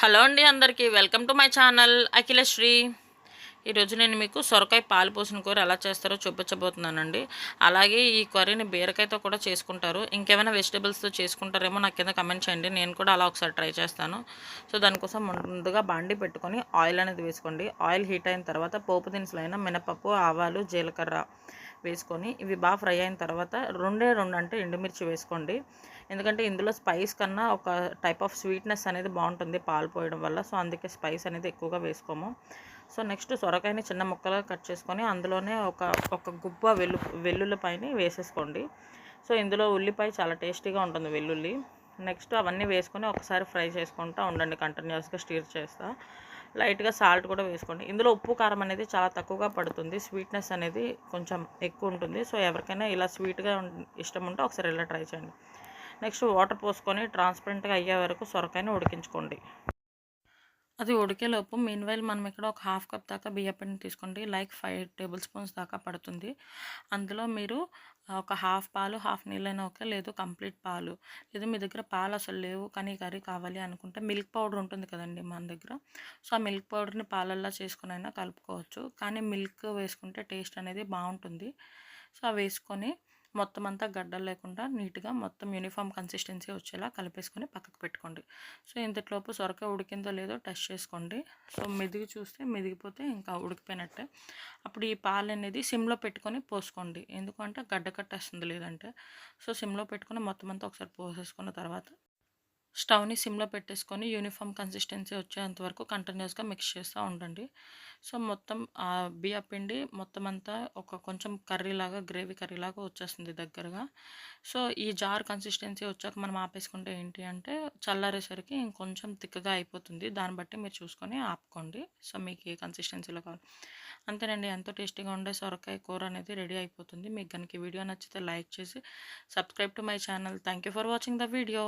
Hello అండి అందరికీ. Welcome to my channel. Akhilasri. ఈరోజు నేను మీకు సొరకాయ పాలు పోసిన కూర ఎలా చేస్తారో చూపించబోతున్నానండి. అలాగే ఈ కర్రీని బీరకాయతో కూడా చేసుకుంటారు. ఇంకేమైనా వెజిటేబుల్స్తో చేసుకుంటారేమో నాకు కింద కమెంట్ చేయండి. నేను కూడా అలా ఒకసారి ట్రై చేస్తాను. సో దానికోసం ముందుగా బాండి పెట్టుకొని ఆయిల్ అనేది వేసుకోండి. ఆయిల్ హీట్ అయిన తర్వాత పోపు దినుసులైన మినపప్పు ఆవాలు జీలకర్ర వేసుకొని ఇవి బాగా ఫ్రై అయిన తర్వాత రెండే రెండు అంటే ఎండుమిర్చి వేసుకోండి. ఎందుకంటే ఇందులో స్పైస్ కన్నా ఒక టైప్ ఆఫ్ స్వీట్నెస్ అనేది బాగుంటుంది పాలు పోయడం వల్ల. సో అందుకే స్పైస్ అనేది ఎక్కువగా వేసుకోము. సో నెక్స్ట్ సొరకాయని చిన్న ముక్కలుగా కట్ చేసుకొని అందులోనే ఒక ఒక గుబ్బ వెల్లు వెల్లుల్లిపాయని వేసేసుకోండి. సో ఇందులో ఉల్లిపాయ చాలా టేస్టీగా ఉంటుంది వెల్లుల్లి. నెక్స్ట్ అవన్నీ వేసుకొని ఒకసారి ఫ్రై చేసుకుంటూ ఉండండి. కంటిన్యూస్గా స్టీర్ చేస్తా. లైట్గా సాల్ట్ కూడా వేసుకోండి. ఇందులో ఉప్పు కారం అనేది చాలా తక్కువగా పడుతుంది. స్వీట్నెస్ అనేది కొంచెం ఎక్కువ ఉంటుంది. సో ఎవరికైనా ఇలా స్వీట్గా ఇష్టం ఉంటే ఒకసారి ఇలా ట్రై చేయండి. నెక్స్ట్ వాటర్ పోసుకొని ట్రాన్స్పరెంట్గా అయ్యే వరకు సొరకాయని ఉడికించుకోండి. అది ఉడికేలోపు మీన్వైల్ మనం ఇక్కడ ఒక హాఫ్ కప్ దాకా బియ్యపిండి తీసుకోండి. లైక్ ఫైవ్ టేబుల్ స్పూన్స్ దాకా పడుతుంది. అందులో మీరు ఒక హాఫ్ పాలు హాఫ్ నీళ్ళైనా ఓకే. లేదు కంప్లీట్ పాలు. లేదు మీ దగ్గర పాలు అసలు లేవు కానీ కర్రీ కావాలి అనుకుంటే మిల్క్ పౌడర్ ఉంటుంది కదండి మన దగ్గర. సో ఆ మిల్క్ పౌడర్ని పాలల్లా చేసుకుని అయినా కలుపుకోవచ్చు. కానీ మిల్క్ వేసుకుంటే టేస్ట్ అనేది బాగుంటుంది. సో అవి వేసుకొని మొత్తం అంతా గడ్డలు లేకుండా నీట్గా మొత్తం యూనిఫామ్ కన్సిస్టెన్సీ వచ్చేలా కలిపేసుకొని పక్కకు పెట్టుకోండి. సో ఇంతటిలోపు సొరకాయ ఉడికిందో లేదో టెస్ట్ చేసుకోండి. సో మెదిగి చూస్తే మెదిగిపోతే ఇంకా ఉడికిపోయినట్టే. అప్పుడు ఈ పాలు అనేది సిమ్లో పెట్టుకొని పోసుకోండి. ఎందుకంటే గడ్డ కట్టేస్తుంది లేదంటే. సో సిమ్లో పెట్టుకొని మొత్తం అంతా ఒకసారి పోసేసుకున్న తర్వాత స్టవ్ని సిమ్లో పెట్టేసుకొని యూనిఫామ్ కన్సిస్టెన్సీ వచ్చేంత వరకు కంటిన్యూస్గా మిక్స్ చేస్తూ ఉండండి. సో మొత్తం ఆ బియ్య పిండి మొత్తం అంతా ఒక కొంచెం కర్రీలాగా గ్రేవీ కర్రీలాగా వచ్చేస్తుంది దగ్గరగా. సో ఈ జార్ కన్సిస్టెన్సీ వచ్చాక మనం ఆపేసుకుంటే ఏంటి అంటే చల్లారేసరికి ఇంకొంచెం తిక్కగా అయిపోతుంది. దాన్ని బట్టి మీరు చూసుకొని ఆపుకోండి. సో మీకు ఏ కన్సిస్టెన్సీలో కావాలి అంతేనండి. ఎంతో టేస్టీగా ఉండే సొరకాయ కూర అనేది రెడీ అయిపోతుంది. మీకు కనుక వీడియో నచ్చితే లైక్ చేసి subscribe to my channel. Thank you for watching the video.